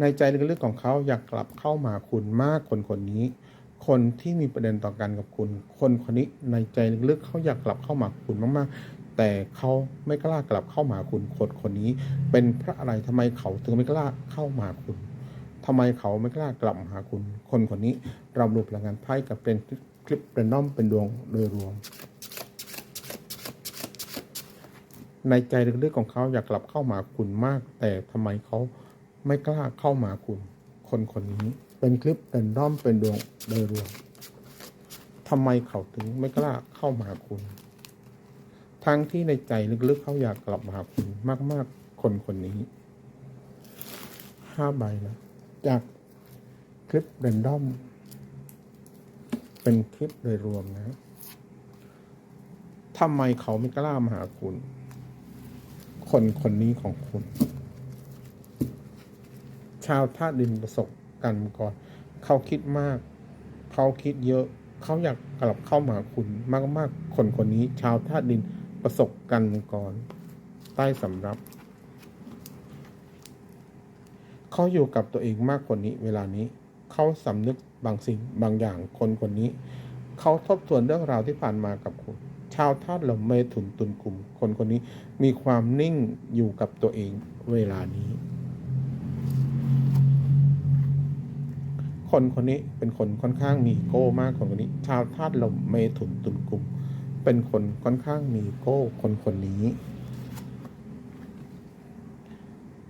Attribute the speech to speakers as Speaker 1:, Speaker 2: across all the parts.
Speaker 1: ในใจลึกๆของเขาอยากกลับเข้ามาคุณมากคนคนนี้ คนที่มีประเด็นต่อกันกับคุณ คนคนนี้ในใจลึกๆเขาอยากกลับเข้ามาคุณมากๆ แต่เขาไม่กล้ากลับเข้ามาคุณคนคนนี้ เป็นเพราะอะไรทำไมเขาถึงไม่กล้าเข้ามาคุณทำไมเขาไม่กล้ากลับหาคุณ คนคนนี้เราดูพลังงานไพ่กับเป็นคลิปเป็นน้อมเป็นดวงโดยรวม ในใจลึกๆของเขาอยากกลับเข้ามาคุณมาก แต่ทำไมเขา ไม่กล้าเข้ามาคุณ คนคนนี้ เป็นคลิปเป็นด้อมเป็นดวงโดยรวมทำไมเขาถึงไม่กล้าเข้ามาคุณ ทั้งที่ในใจลึกๆเขาอยากกลับมาหาคุณมาก ๆ คนคนนี้ห้าใบนะจากคลิปเรนดอม เป็นคลิปโดยรวมนะทำไมเขาไม่กล้ามาหาคุณ คนคนนี้ของคุณ ชาวธาตุดินประสบกันมาก่อน เขาคิดมาก เขาคิดเยอะ เขาอยากกลับเข้ามาคุณมากๆคนคนนี้ ชาวธาตุดินประสบกันมาก่อน ใต้สำรับ เขาอยู่กับตัวเองมากกว่านี้ เวลานี้ เขาสำนึกบางสิ่งบางอย่างคนคนนี้ เขาทบทวนเรื่องราวที่ผ่านมากับคุณ ชาวธาตุลมเมถุนตุนกลุ่ม คนคนนี้มีความนิ่งอยู่กับตัวเองเวลานี้ คนคนนี้เป็นคนค่อนข้างมีโก้มากคนคนนี้ ชาวธาตุลมเมถุนตุนกลุ่ม เป็นคนค่อนข้างมีอีโก้คนคนนี้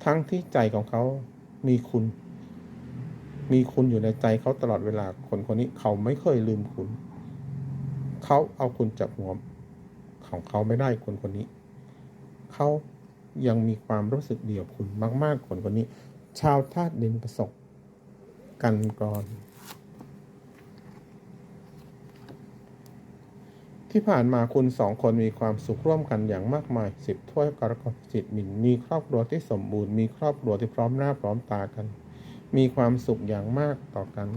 Speaker 1: ทั้งที่ใจของเขามีคุณ มีคุณอยู่ในใจเขาตลอดเวลาคนคนนี้เขาไม่เคยลืมคุณ เขาเอาคุณจากหัวของเขาไม่ได้คนคนนี้ เขายังมีความรู้สึกเดียวคุณมาก ๆ คนคนนี้ ชาวธาตุดินประสบ กันก่อน ที่ผ่านมาคุณสองคนมีความสุขร่วมกันอย่างมากมายสิบถ้วยกรกฎจิตมินมีครอบครัวที่สมบูรณ์มีครอบครัวที่พร้อมหน้าพร้อมตากัน มีความสุขอย่างมากต่อกัน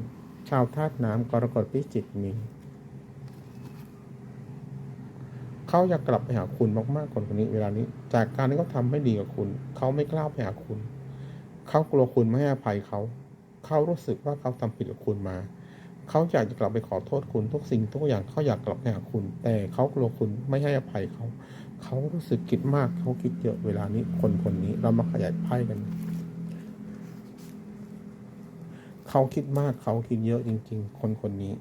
Speaker 1: ชาวธาตุน้ำกรกฎพิจิตมินเขาอยากกลับไปหาคุณมากๆคนคนนี้ เวลานี้ จากการที่เขาทำไม่ดีกับคุณ เขาไม่กล้าไปหาคุณ เขากลัวคุณไม่ให้อภัยเขา เขารู้สึกว่าเขาทำผิดกับคุณมา เขาอยากจะกลับไปขอโทษคุณทุกสิ่งทุกอย่างเขาอยากกลับไปหาคุณ แต่เขากลัวคุณไม่ให้อภัยเขา เขารู้สึกคิดมากเขาคิดเยอะเวลานี้คนคนนี้เรามาขยายไพ่กัน เขาคิดมากเขาคิดเยอะจริง ๆ คนคนนี้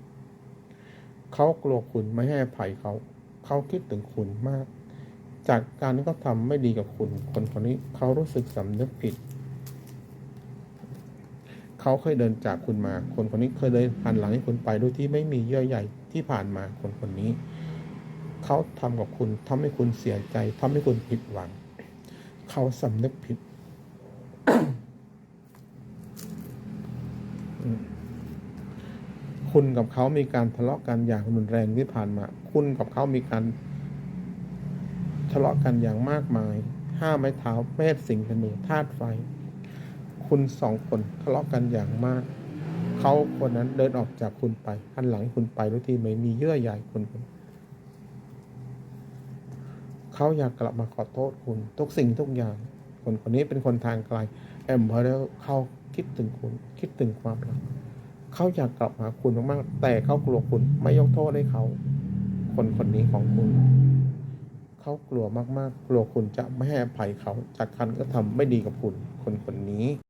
Speaker 1: เขากลัวคุณไม่ให้อภัยเขา เขาคิดถึงคุณมาก จากการที่เขาทำไม่ดีกับคุณ คนคนนี้เขารู้สึกสำนึกผิด เขาเคยเดินจากคุณมา คนคนนี้เคยเดินหันหลังให้คุณไปโดยที่ไม่มีเยื่อใยที่ผ่านมาคนคนนี้ เขาทำกับคุณทำให้คุณเสียใจทำให้คุณผิดหวัง เขาสำนึกผิด คุณกับเขามีการทะเลาะกันอย่างรุนแรงที่ผ่านมา คุณกับเขามีการทะเลาะกันอย่างมากมาย ห้าไม้เท้าเมษสิงห์ธนูธาตุไฟ คุณสองคนทะเลาะกันอย่างมาก เขาคนนั้นเดินออกจากคุณไปหันหลังคุณไปโดยที่ไม่มีเยื่อใยคุณคนเขาอยากกลับมาขอโทษคุณ ทุกสิ่งทุกอย่าง คนคนนี้เป็นคนทางไกลแอมเพอร์เขาคิดถึงคุณ คิดถึงความรักเขาอยากกลับมาหาคุณมากๆแต่เขากลัวคุณไม่ยกโทษให้เขาคนคนนี้ของคุณเขากลัวมากๆ กลัวคุณจะไม่ให้อภัยเขาจากการกระทำไม่ดีกับคุณ คนคนนี้